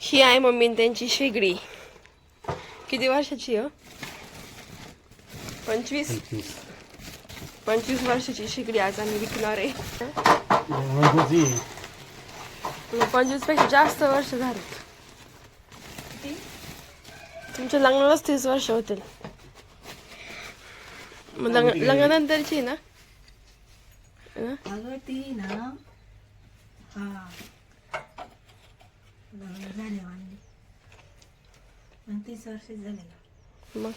ही आहे मम्मी त्यांची शेगडी. किती वर्षाची हो? पंचवीस? पंचवीस. पंचवीस वर्षाची शेगडी आज आम्ही विकणार आहे. पंचवीसपेक्षा जास्त वर्ष झालेत तुमच्या लग्नालाच तीस वर्ष होतील. मग लग्न लग्नानंतरची ना? ती ना हा. झाले वांडी मग तीस वर्ष झाले मग?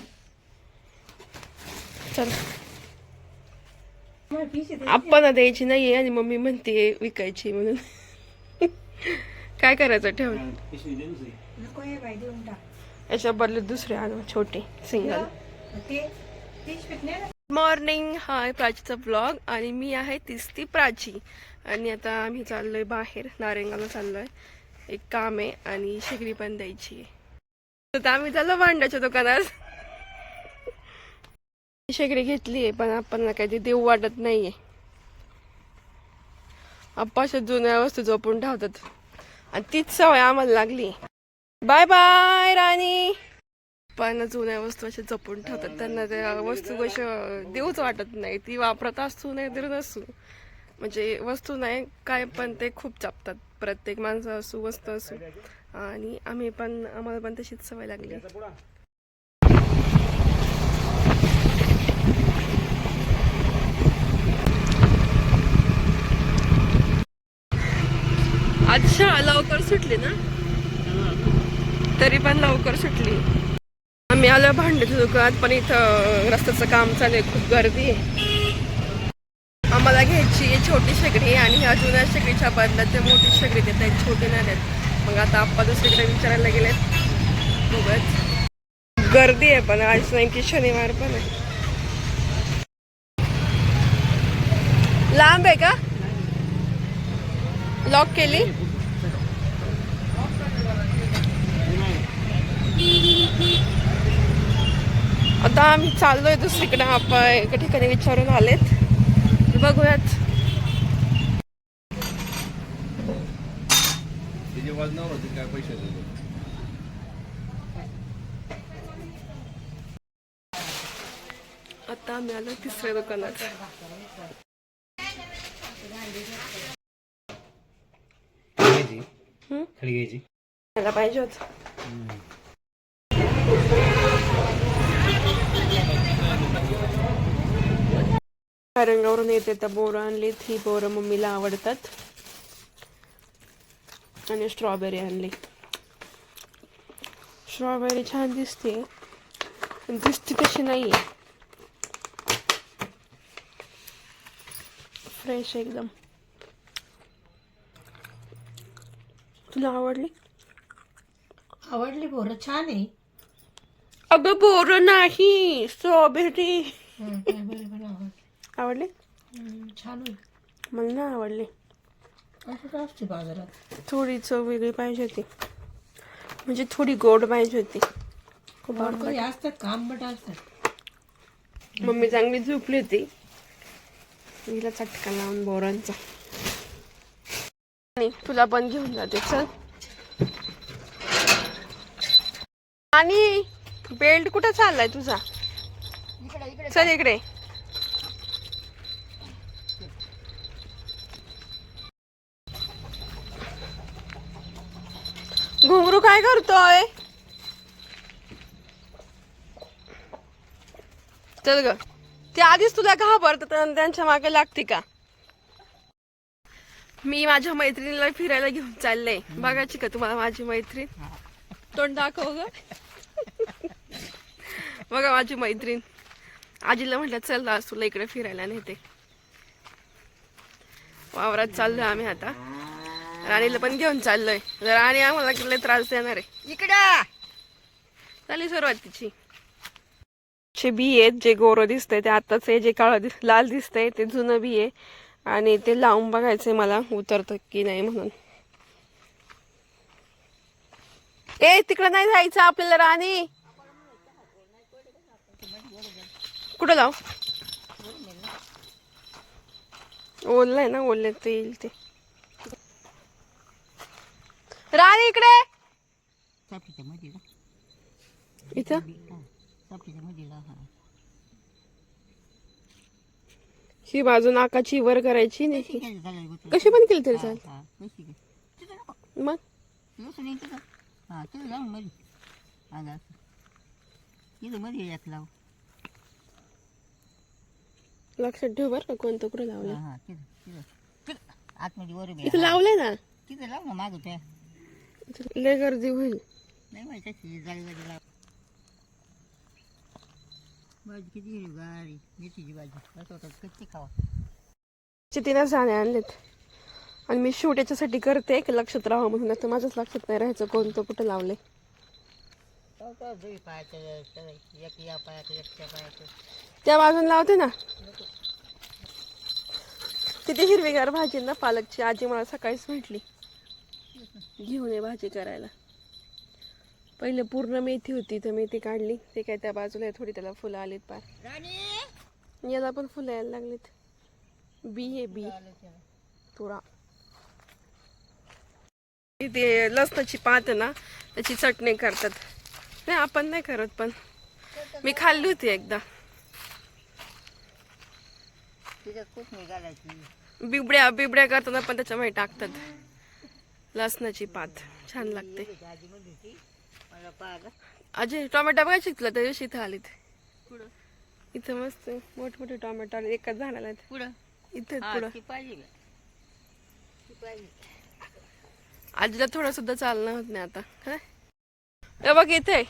चल. मला पिशे दे. आपण द्यायची नाहीये आणि मम्मी म्हणते विकायची म्हणून. काय करायचं ठेवून नको हे बाई देऊन टाक. याच्या बदले दुसरे आणू छोटे सिंगल नाही मॉर्निंग हाय प्राचीचा ब्लॉग आणि मी आहे तीच ती प्राची. आणि आता आम्ही चाललोय बाहेर नारेंगाला चाललोय. एक काम आहे आणि शेगडी पण द्यायची. आहे तर आम्ही चाललो भांड्याच्या दुकानात. शेगडी घेतली आहे पण आपण काही देऊ वाटत नाहीये. अप्पाच्या जुन्या वस्तू जपून ठेवतात. आणि तीच सवय आम्हाला लागली. Bye bye Rani. पण जुन्या वस्तू अशा जपून ठेवतात. त्यांना त्या वस्तू कशा देऊच वाटत नाही. ती वापरत असू नाही तर नसू. म्हणजे वस्तू नाही काय पण ते खूप चापतात प्रत्येक माणसं असू वस्तू असू. आणि आम्ही पण आम्हाला पण तशीच सवय लागली. अच्छा लवकर सुटली ना? तरी पण लवकर सुटली. आम्ही आलो भांड्याच्या दुकानात पण इथं रस्त्याचं काम चालू आहे खूप गर्दी आहे. आम्हाला घ्यायची आहे छोटी शेगडी आणि ह्या जुन्या शेगडीच्या बदल्यात ते मोठी शेगडी देत आहेत छोटी नाही देत. मग आता आप्पा दुसरीकडे विचारायला गेलेत. बघत गर्दी आहे पण आज नाही की शनिवार पण आहे. लांब आहे का? लॉक केली? आता आम्ही चाललोय दुसरीकडे. आपण एका ठिकाणी विचारून आलेत. बघूयात. आता आम्ही आलो तिसऱ्या दुकानात. घ्यायची पाहिजे होत. रंगावरून येते तर बोरं आणलीत ही बोरं मम्मीला आवडतात. आणि स्ट्रॉबेरी आणली. स्ट्रॉबेरी छान दिसते. दिसते तशी नाही फ्रेश एकदम. तुला आवडली? आवडली पोरं छान आहे. अगं बोरं नाही. स्ट्रॉबेरी हं, काय बरं पण आवडली आवडली? छान मला नाही आवडली. असते बाजारात? थोडी चव वेगळी पाहिजे होती. म्हणजे थोडी गोड पाहिजे होती. खूप असतात असतात. मम्मी चांगली झोपली होती. हिला चटका लावून बोरांचा. आणि तुला पण घेऊन जाते चल. आणि बेल्ट कुठे चाललाय तुझा? चल इकडे. घुंगरू काय करतोय चल ग. ते आधीच तुला घाबरतात आणि त्यांच्या मागे लागते का? मी माझ्या मैत्रिणीला फिरायला घेऊन चालले. बघायची का तुम्हाला माझी मैत्रीण? तोंड दाखव ग. बघा माझी मैत्रीण. आजीला म्हटलं चल आज तुला इकडे फिरायला नेते. वावरात चाललोय आम्ही आता. राणीला पण घेऊन चाललोय. राणी आम्हाला किल्ले त्रास देणार आहे. इकडे! झाली सुरुवात तिची. चे बी आहेत जे गोरं दिसतंय ते आताच आहे जे काळं दिस लाल दिसतंय ते जुनं बी आहे. आणि ते लावून बघायचंय मला उतरतं की नाही म्हणून. ए तिकडं नाही जायचं आपल्याला राणी! कुठं लाव ओललंय ना ओलले ते येईल ते. राणी इकडे. सापडीच्या मधीला इथं? हा. हा. ही बाजू नाकाची वर करायची नाही. कशी चालेल पण केली तरी चाल हा, कशी केली? तिथं नको. मग? लसूण हा तिथं मध्ये आला असं. मध्ये लाव. लक्षात ठेव बरं का कोणतं कुठं लावलं हा हा तिथं तिथं. तिथं. आतमध्ये वर इथं. लावलंय ना? तिथं लाव ना मागं त्या. लय गर्दी होईल. नाही माहिती कशी जाळी जाळी लाव. भाजी किती हिरवी गारी मेथीची भाजी असं वाटत कच्ची खावा. तिने जाणे आणलेत. आणि मी शूट याच्यासाठी करते की लक्षात राहावं म्हणून. तर माझ्याच लक्षात नाही राहायचं कोणतं कुठं लावले तो तो दुई पायाचं त्याला एक या पायाचं एक त्या पायाचं. त्या बाजून लावते ना. किती हिरवीगार भाजी ना पालकची. आजी मला सकाळीच म्हटली घेऊन ये भाजी करायला. पहिले पूर्ण मेथी होती तर मेथी काढली. ते काय त्या बाजूला थोडी त्याला फुलं आलीत पार. याला पण फुलं यायला लागलीत. बी आहे बी. तुरा. ते लसणाची पात ना त्याची चटणी करतात. नाही आपण नाही करत पण मी खाल्ली होती एकदा. बिबड्या बिबड्या करताना पण त्याच्यामध्ये टाकतात. लसणाची पात. छान लागते. अजय टोमॅटो बघायचे तुला त्या दिवशी इथं पुढं. इथं मस्त मोठमोठे टोमॅटो आले एकाच झाडाला. पुढं. इथं आजीला थोडं सुद्धा चालणं होत नाही आता काय हे बघ इथे.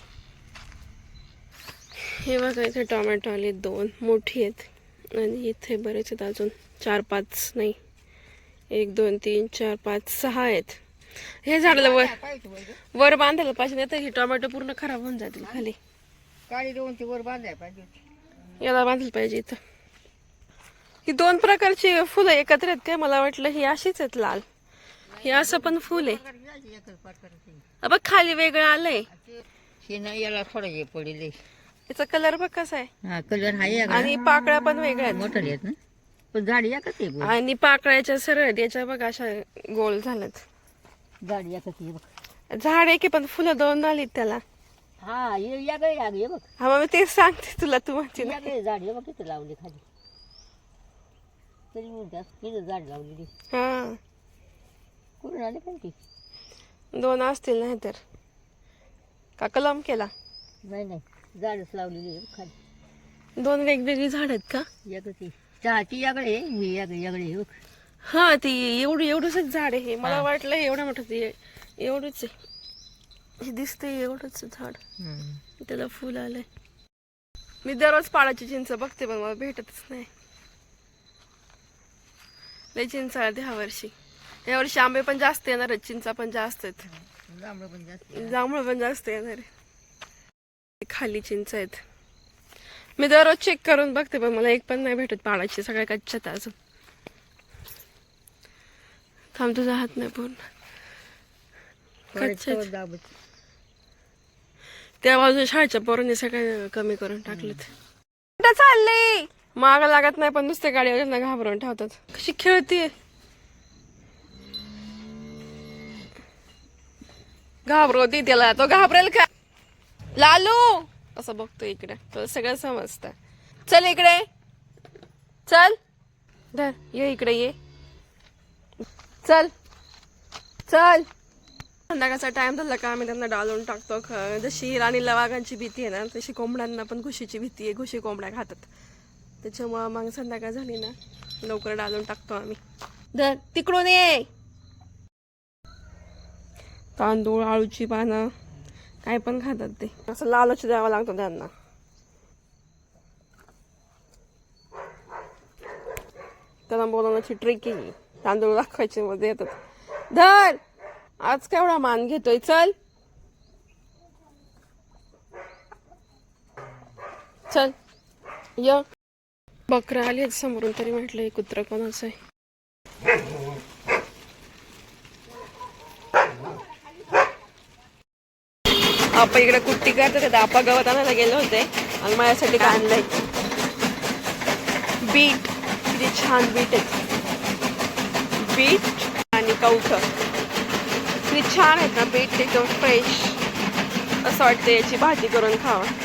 हे बघा इथे टोमॅटो आले दोन मोठी आहेत. आणि इथे बरेच आहेत अजून. चार पाच नाही. एक दोन तीन चार पाच सहा आहेत. हे झाडाला वर. वर बांधायला पाहिजे नाही तर हे टोमॅटो पूर्ण खराब होऊन जातील खाली. काळी दोन ती वर बांधाय पाहिजे होती. याला बांधायला पाहिजे इथं. ही दोन प्रकारची फुलं एकत्र आहेत काय? मला वाटलं ही अशीच आहेत लाल. हे असं पण फुल आहे. एकच. अबघ खाली वेगळं आलंय. हे याला थोडं हे पडेल. याचा कलर बघ कसा आहे. हा कलर हा एक आणि पाकळ्या पण वेगळ्या आहेत. मोठं आहेत ना? पण झाड एकच आहे गोल. आणि पाकळ्याच्या सरळ आहेत. याच्या बघ अशा गोल झाल्यात. झाड एकच आहे बघ. झाड आहे की पण फुलं दोन आलीत त्याला. हा हे या गळे हे बघ. हा मग मी तेच सांगते तुला तू म्हणते ना या गळे झाड हे बघ किती लावली खाली. तरी म्हणतात इथं झाड लावलेली. हा. कुठून आले पण ती. दोन असतील नाही तर का कलम केला? नाही नाही झाडच लावलेली आहे बघ खाली. दोन वेगवेगळी झाड आहेत का? एकच आहे चहाची याकडे ही याकडे याकडे हे बघ. हा ती एवढी एवढंच झाड आहे. मला वाटलं एवढं मोठं ते एवढंच आहे. हे दिसतंय एवढंच झाड. त्याला फुल आलंय. मी दररोज पाळाची चिंच बघते पण मला भेटतच नाही. लय चिंच आल्या ह्या वर्षी. या वर्षी आंबे पण जास्त येणार आहेत चिंचा पण जास्त आहेत. जांभळं पण जास्त जांभळं पण जास्त येणार आहे. खाली चिंच आहेत. मी दररोज चेक करून बघते पण मला एक पण नाही भेटत पाळाची सगळ्या कच्च्यात अजून. थांब तुझा हात नाही पूर्ण. कच्चे आहेत. दाबत त्या बाजूला शाळेच्या पोरांनी सगळं कमी करून टाकलेत. कुठं चालले? माग लागत नाही पण नुसत्या गाडीवर घाबरून ठेवतात. कशी खेळते घाबरवती त्याला तो घाबरेल का? लालू! असं बघतो इकडे. तुला सगळं समजत. चल इकडे. चल. धर ये इकडे ये. चल. चल. संध्याकाळचा टाइम झाला का आम्ही त्यांना डालून टाकतो जशी राणीला वाघांची भीती आहे ना तशी कोंबड्यांना पण घुशीची भीती आहे. घुशी कोंबड्या खातात. त्याच्यामुळं मग संध्याकाळ झाली ना लवकर डालून टाकतो आम्ही. धर तिकडून ये. तांदूळ आळूची पानं काय पण खातात ते. असं लालच द्यावं लागतं त्यांना. त्यांना बोलवण्याची ट्रिक आहे. ही. तांदूळ दाखवायचे मध्ये येतात. धर! आज केवढा मान घेतोय चल. चल. य. बकरा आली समोरून तरी म्हटलं हे कुत्र कोणाचं आहे. आपा इकडे कुट्टी करतात आपा गवत आणायला गेले होते. आणि माझ्यासाठी काय आणलंय? बीट. किती छान बीट आहे. बीट आणि कवठ किती छान आहेत ना बीट एकदम फ्रेश असं वाटतं याची भाजी करून खावं